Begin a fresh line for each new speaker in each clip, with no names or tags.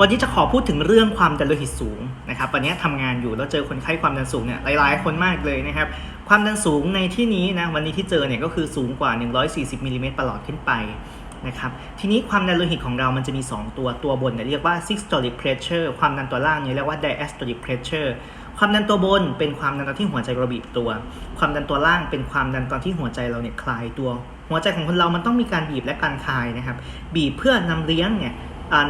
วันนี้จะขอพูดถึงเรื่องความดันโลหิตสูงนะครับวันนี้ทำงานอยู่แล้วเจอคนไข้ความดันสูงเนี่ยหลายๆ คนมากเลยนะครับความดันสูงในที่นี้นะวันนี้ที่เจอเนี่ยก็คือสูงกว่า 140มิลลิเมตรประหลอดขึ้นไปนะครับทีนี้ความดันโลหิตของเรามันจะมี 2 ตัวตัวบนเนี่ยเรียกว่า systolic pressure ความดันตัวล่างเนี่ยเรียกว่า diastolic pressure ความดันตัวบนเป็นความดันตอนที่หัวใจเราบีบตัว ความดันตัวล่างเป็นความดันตอนที่หัวใจเราเนี่ยคลายตัว หัวใจของคนเรามันต้องมีการบีบและการคลายนะครับ บีบเพื่อนำเลี้ยงเนี่ย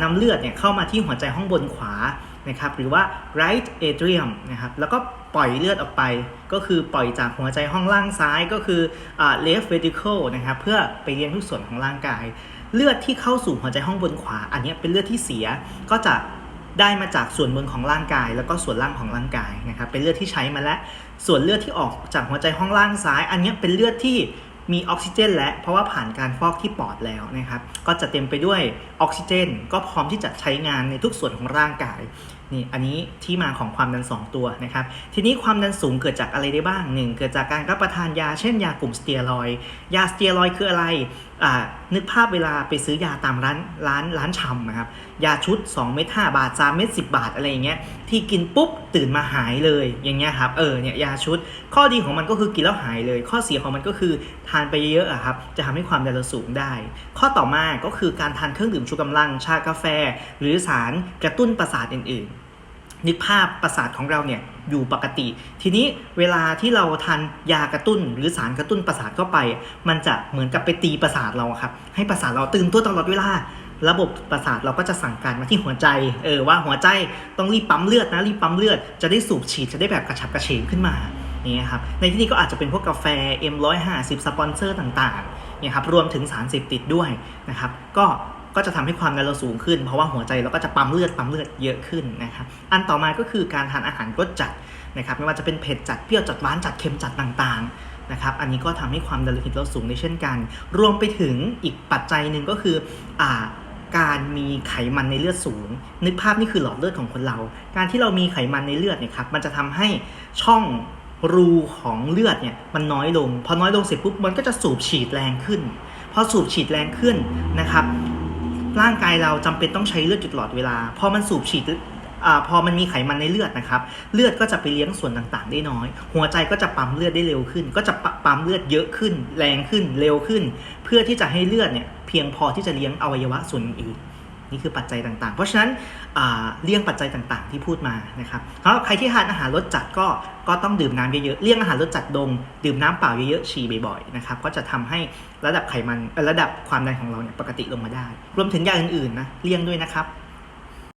นำเลือดเนี่ยเข้ามาที่หัวใจห้องบนขวานะครับหรือว่า right atrium นะครับแล้วก็ปล่อยเลือดออกไป ก็คือปล่อยจากหัวใจห้องล่างซ้ายก็คืออ left ventricle นะครับเพื่อไปเลี้ยงทุกส่วนของร่างกาย เลือดที่เข้าสู่หัวใจห้องบนขวา อันนี้เป็นเลือดที่เสียก็จะได้มาจากส่วนบนของร่างกาย แล้วก็ส่วนล่างของร่างกายนะครับเป็นเลือดที่ใช้มาแล้วส่วนเลือดที่ออกจากหัวใจห้องล่างซ้าย อันนี้เป็นเลือดที่ มีออกซิเจนและเพราะว่าผ่านการฟอกที่ปอดแล้วนะครับ ก็จะเต็มไปด้วยออกซิเจน ก็พร้อมที่จะใช้งานในทุกส่วนของร่างกาย นี่อันนี้ที่มาของความดัน 2 ตัวนะครับ ทีนี้ความดันสูงเกิดจากอะไรได้บ้าง 1 เกิดจากการรับประทานยา เช่นยากลุ่มสเตียรอย ยาสเตียรอยคืออะไรอ่านึกภาพเวลาไปซื้อยาตามร้านร้านร้านชำนะครับ ยาชุด 2 เม็ด5บาท 3 เม็ด10 บาทอะไรอย่างเงี้ย ที่กินปุ๊บตื่นมาหายเลย อย่างเงี้ยครับ เออ เนี่ยยาชุด ข้อดีของมันก็คือกินแล้วหายเลย ข้อเสียของมันก็คือทานไปเยอะๆอะครับ จะทำให้ความดันเราสูงได้ ข้อต่อมาก็คือการทานเครื่องดื่มชูกำลัง ชากาแฟ หรือสารกระตุ้นประสาทอื่นๆ นึกภาพประสาทของเราเนี่ยอยู่ปกติ ทีนี้เวลาที่เราทานยากระตุ้น หรือสารกระตุ้นประสาทเข้าไป มันจะเหมือนกับไปตีประสาทเราครับ ให้ประสาทเราตื่นตัวตลอดเวลา ระบบประสาทเราก็จะสั่งการมาที่หัวใจ เออว่าหัวใจต้องรีบปั๊มเลือดนะรีบปั๊มเลือดจะได้สูบฉีดจะได้แบบกระฉับกระเฉงขึ้นมานี่ครับในที่นี้ก็อาจจะเป็นพวกกาแฟ M150 สปอนเซอร์ต่างๆเนี่ยครับรวมถึงสารเสพติดด้วยนะครับ ก็ ก็จะทำให้ความดันเราสูงขึ้น เพราะว่าหัวใจเราก็จะปั๊มเลือดปั๊มเลือดเยอะขึ้นนะครับอันต่อมาก็คือการทานอาหารรสจัดนะครับไม่ว่าจะเป็นเผ็ดจัดเปรี้ยวจัดหวานจัดเค็มจัดต่างๆนะครับอันนี้ก็ทำให้ความดันโลหิตเราสูงได้เช่นกัน รวมไปถึงอีกปัจจัยหนึ่งก็คืออ่าการมีไขมันในเลือดสูง นึกภาพนี่คือหลอดเลือดของคนเรา การที่เรามีไขมันในเลือดเนี่ยครับมันจะทำให้ช่องรูของเลือดเนี่ยมันน้อยลง พอน้อยลงเสร็จปุ๊บมันก็จะสูบฉีดแรงขึ้น พอสูบฉีดแรงขึ้นนะครับ ร่างกายเราจำเป็นต้องใช้เลือดอยู่ตลอดเวลา พอมันสูบฉีดอาพอมันมีไขมันในเลือดนะครับ เลือดก็จะไปเลี้ยงส่วนต่างๆ ได้น้อย หัวใจก็จะปั๊มเลือดได้เร็วขึ้น ก็จะปั๊มเลือดเยอะขึ้น แรงขึ้น เร็วขึ้น เพื่อที่จะให้เลือดเนี่ยเพียงพอที่จะเลี้ยงอวัยวะส่วนอื่น นี่คือปัจจัยต่างๆ เพราะฉะนั้นเลี่ยงปัจจัยต่างๆ ที่พูดมานะครับเพราะใครที่ทานอาหารรสจัดก็ก็ต้องดื่มน้ำเยอะๆเลี่ยงอาหารรสจัดดง ดื่มน้ำเปล่าเยอะๆฉี่บ่อยๆนะครับก็จะทำให้ระดับไขมันระดับความดันของเราเนี่ยปกติลงมาได้ รวมถึงยาอื่นๆนะเลี่ยงด้วยนะครับ